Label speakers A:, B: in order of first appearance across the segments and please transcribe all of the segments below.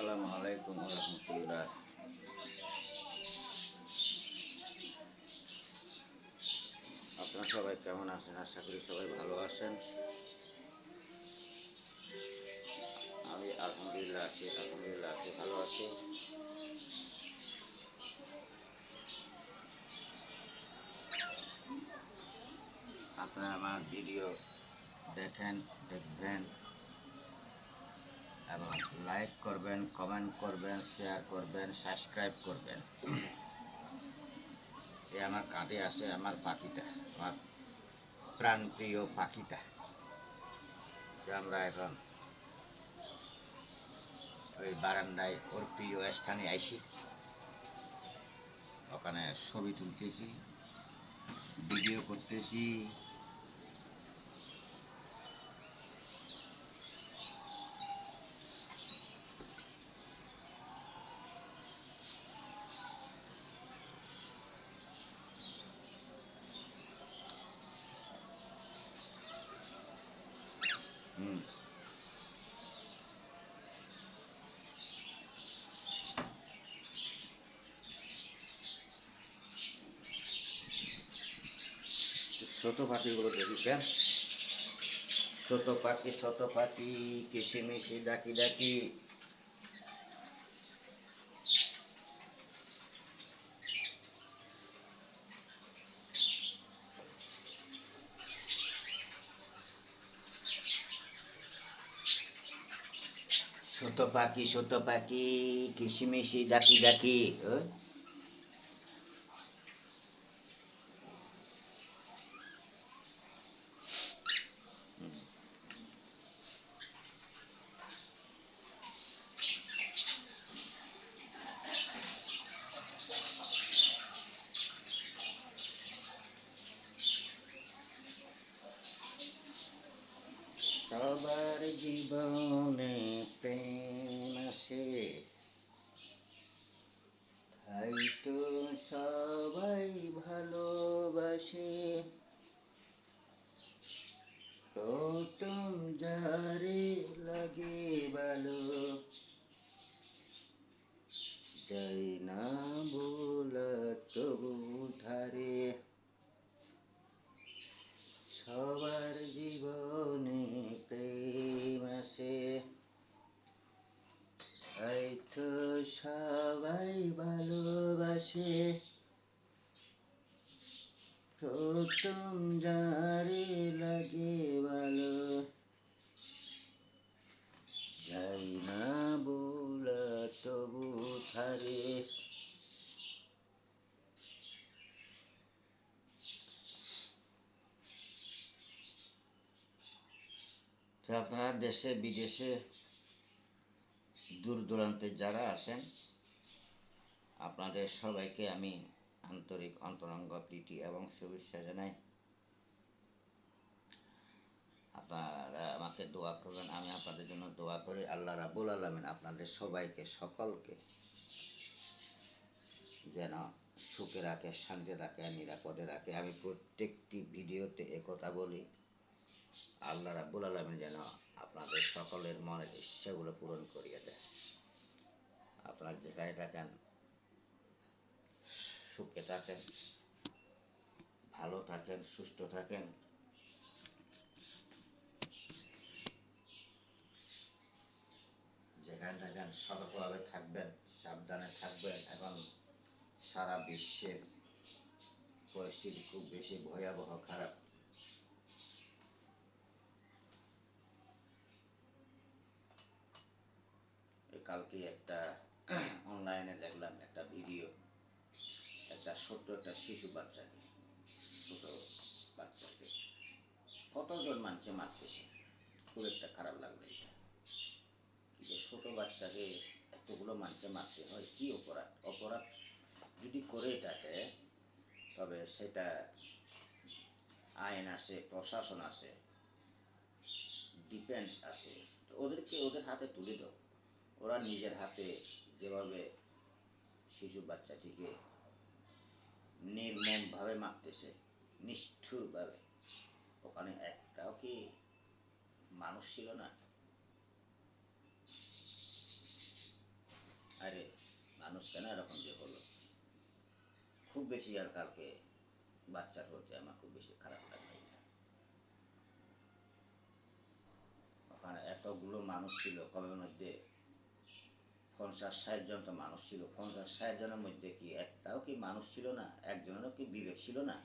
A: আসসালামু আলাইকুম রহমতুল্লাহ আপনারা সবাই কেমন আছেন আশা করি সবাই ভালো আছেন আমি আলহামদুলিল্লাহ আছি আলহামদুলিল্লাহ আছি ভালো আছি আপনারা আমার ভিডিও দেখেন দেখবেন এবং লাইক করবেন কমেন্ট করবেন শেয়ার করবেন সাবস্ক্রাইব করবেন। এ আমার কাঁধে আছে আমার পাখিটা, আমার প্রাণপ্রিয় পাখিটা। আমরা এখন ওই বারান্দায় ওর প্রিয় স্থানে আইসি। ওখানে ছবি তুলতেছি ভিডিও করতেছি। ছোট পাখিগুলো দেখি কেন ছোট পাখি ছোট পাখি কিসিমিশি ডাকি ডাকি ছোট পাখি ছোট পাখি কিসিমিশি ডাকি ডাকি জীবনে প্রেম আসে। তাই তো সবাই ভালোবাসে। প্রথম যারে লাগে ভালো, যাই না বলা তবু ধারে। সবার জীবনে প্রেম আসে তাই তো সবাই ভালোবাসে। প্রথম যারে লাগে ভালো। যাই না বলা তবু থারে আপনারা দেশে, বিদেশে দূর দূরান্তে যারা আছেন, আপনাদের সবাইকে আমি আন্তরিক অন্তরঙ্গ প্রীতি এবং শুভেচ্ছা জানাই। আপনারা আমাকে দোয়া করবেন, আমি আপনাদের জন্য দোয়া করি। আল্লাহ রাবুল আলমিন আপনাদের সবাইকে, সকলকে যেন সুখে রাখে শান্তি রাখে, নিরাপদে রাখে। আমি প্রত্যেকটি ভিডিওতে একথা বলি আল্লাহ রাব্বুল আলমিন যেন আপনাদের সকলের মনের ইচ্ছাগুলো পূরণ করিয়ে দেয় আপনার যেখানে থাকেন, সুখে থাকেন, ভালো থাকেন, সুস্থ থাকেন, যেখানে থাকেন, সতর্কভাবে থাকবেন, সাবধানে থাকবেন এখন সারা বিশ্বের পরিস্থিতি খুব বেশি ভয়াবহ খারাপ এই কালকে একটা অনলাইনে দেখলাম, একটা ভিডিও একটা ছোট্ট একটা শিশু বাচ্চাকে ছোট বাচ্চাকে। কতজন মানুষে মারতেছে? খুব একটা খারাপ লাগল এটা। কিন্তু ছোট বাচ্চাকে এতগুলো মানুষে মারতে হয়, কি অপরাধ? অপরাধ যদি করে থাকে, তবে সেটা আইন আছে, প্রশাসন আছে ডিফেন্স আছে, তো ওদেরকে ওদের হাতে তুলে দাও। ওরা নিজের হাতে যেভাবে শিশু বাচ্চাটিকে নির্মমভাবে মারতেছে, নিষ্ঠুরভাবে। ওখানে একটাও কি মানুষ ছিল না? আরে, মানুষ কেন এরকম যে হলো? খুব বেশি আর কালকে বাচ্চার হতে আমার খুব বেশি খারাপ লাগবে এটা ওখানে এতগুলো মানুষ ছিল কবের মধ্যে পঞ্চাশ ষাট জন তো মানুষ ছিল। পঞ্চাশ ষাট জনের মধ্যে কি একটাও কি মানুষ ছিল না? একজনেরও কি বিবেক ছিল না?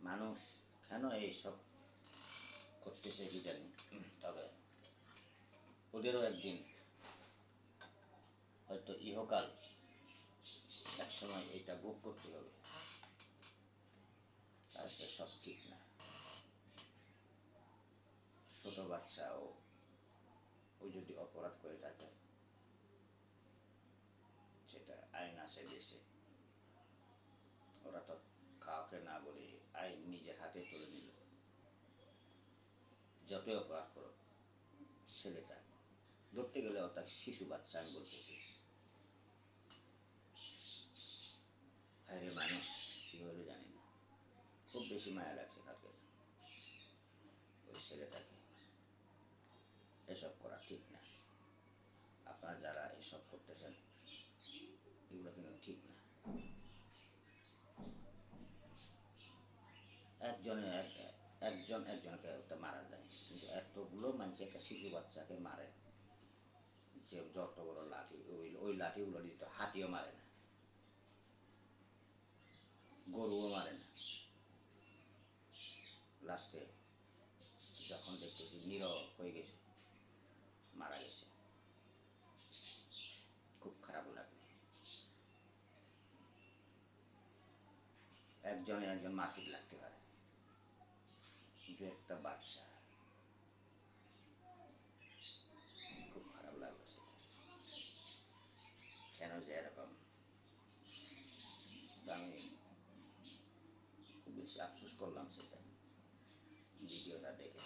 A: মানুষ কেন এইসব করতেছে কি জানি। তবে ওদেরও একদিন হয়তো ইহকাল একসময় এটা ভোগ করতে হবে। তাহলে সব ঠিক না। ছোট বাচ্চা ও ও যদি অপরাধ করে থাকে। সেটা আইন আছে দেশে। ওরা তো কাউকে না বলে আইন নিজের হাতে তুলে নিল। যতই অপরাধ করো ছেলেটা ধরতে গেলে ওটা শিশু বাচ্চা, আমি বলতেছি। আরে মানুষ কি হলো জানি না। খুব বেশি মায়া লাগছে কালকে। ওই ছেলেটাকে। এসব করা ঠিক না। আপনারা যারা এসব করতেছেন, এগুলো কিন্তু ঠিক না। একজনে একজন একজনকে ওটা মারা যায়। কিন্তু এতগুলো মানুষ, একটা শিশু বাচ্চাকে মারে, যে যত বড় লাঠি, ওই ওই লাঠিগুলো দিত হাতিও মারে না। গরুও মারে না। লাস্টে যখন দেখতেছি নীরব হয়ে গেছে মারা গেছে খুব খারাপ লাগে একজনে একজন মাসিক লাগতে পারে। কিন্তু একটা বাচ্চা। খুব খারাপ লাগল সেটা। কেন যে এরকম? আমি খুব বেশি আফসোস করলাম সেটা। ভিডিওটা দেখে।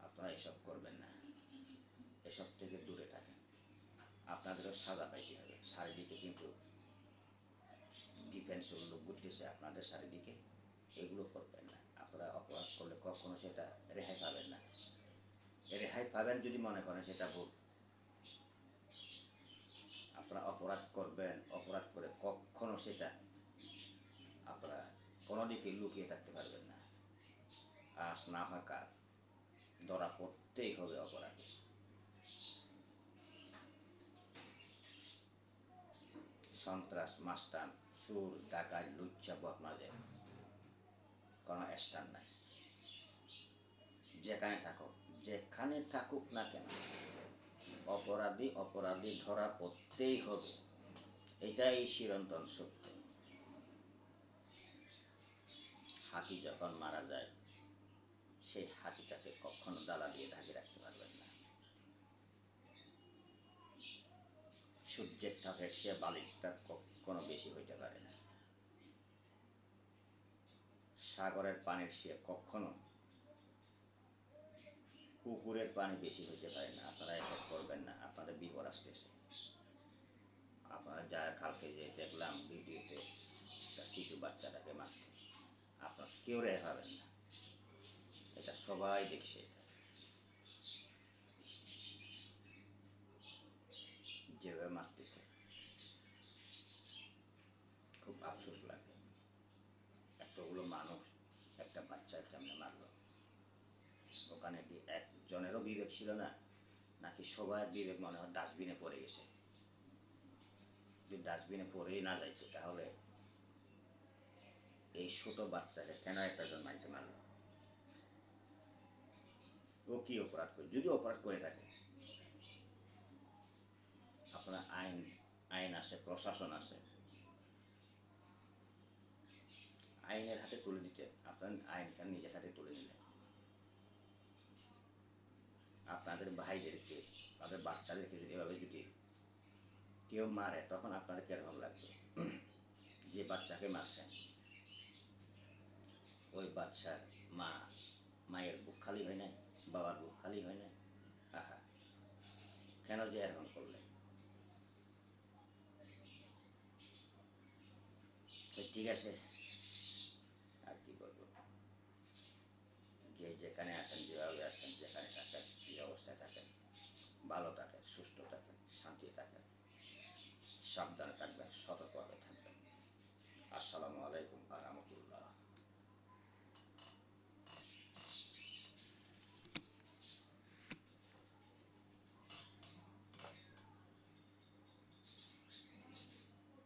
A: আপনারা এসব করবেন না। এসব থেকে দূরে থাকেন। আপনাদেরও সাজা পাইতে হবে। শারীরিকে কিন্তু ডিফেন্স লোক ঘুরতেছে আপনাদের শারীরিকে এগুলো করবেন না। আপনারা অপরাধ করলে কখনো সেটা রেহাই পাবেন না। রেহাই পাবেন যদি মনে করেন সেটা ভুল। আপনারা অপরাধ করবেন, অপরাধ করে কখনো সেটা আপনারা কোনো দিকে লুকিয়ে থাকতে পারবেন না। আজ না কাল ধরা পড়তেই হবে অপরাধ। সন্ত্রাস মাস্তান সুর ডাকাত, লুচ্চা বদমাজের কোনো স্থান নাই। যেখানে থাকুক যেখানে থাকুক না কেন, অপরাধী অপরাধী ধরা পড়তেই হবে। এটাই চিরন্তন সত্য। হাতি যখন মারা যায়, সেই হাতিটাকে কখনো দালা দিয়ে ঢাকি রাখতে পারবেন না। সূর্যের তাপের সে বালিকটা কখনো বেশি হইতে পারে না। সাগরের পানির সে কখনো পুকুরের পানি বেশি হইতে পারে না। আপনারা এসব করবেন না, আপনাদের বিপদ আসতেছে। আপনারা যা কালকে যে দেখলাম ভিডিওতে শিশু বাচ্চাটাকে মারতে, আপনার কেউ রেহাই পাবেন না। এটা সবাই দেখছে এটা যেভাবে মারতেছে খুব আফসোস লাগে এতগুলো মানুষ একটা বাচ্চার সামনে মারলো। ওখানে কি একজনেরও বিবেক ছিল না? নাকি সবার বিবেক মনে হয় ডাস্টবিনে পড়ে গেছে? যদি ডাস্টবিনে পড়েই না যাইতো তাহলে এই ছোট বাচ্চাকে কেন একটা জন মাইতে মারলো? ও কি অপরাধ করে? যদি অপরাধ করে থাকে, আপনার আইন আইন আছে, প্রশাসন আছে আইনের হাতে তুলে দিতে। আপনার আইন আইনটা নিজের হাতে তুলে নিলেন। আপনাদের ভাইদেরকে, তাদের বাচ্চাদেরকে যদি এভাবে যদি কেউ মারে, তখন আপনাদের কীরকম লাগবে? যে বাচ্চাকে মারছেন, ওই বাচ্চার মা মায়ের বুক খালি হয় নাই, বাবার বুক খালি হয় নাই? আহা, কেন যে এরকম করলেন? ঠিক আছে আর কি করব যে যেখানে আছেন, যেভাবে আছেন, যেখানে থাকেন কী অবস্থায় থাকেন, ভালো থাকেন, সুস্থ থাকেন, শান্তি থাকেন, সাবধানে থাকবেন, সতর্কভাবে থাকবেন। আসসালামু আলাইকুম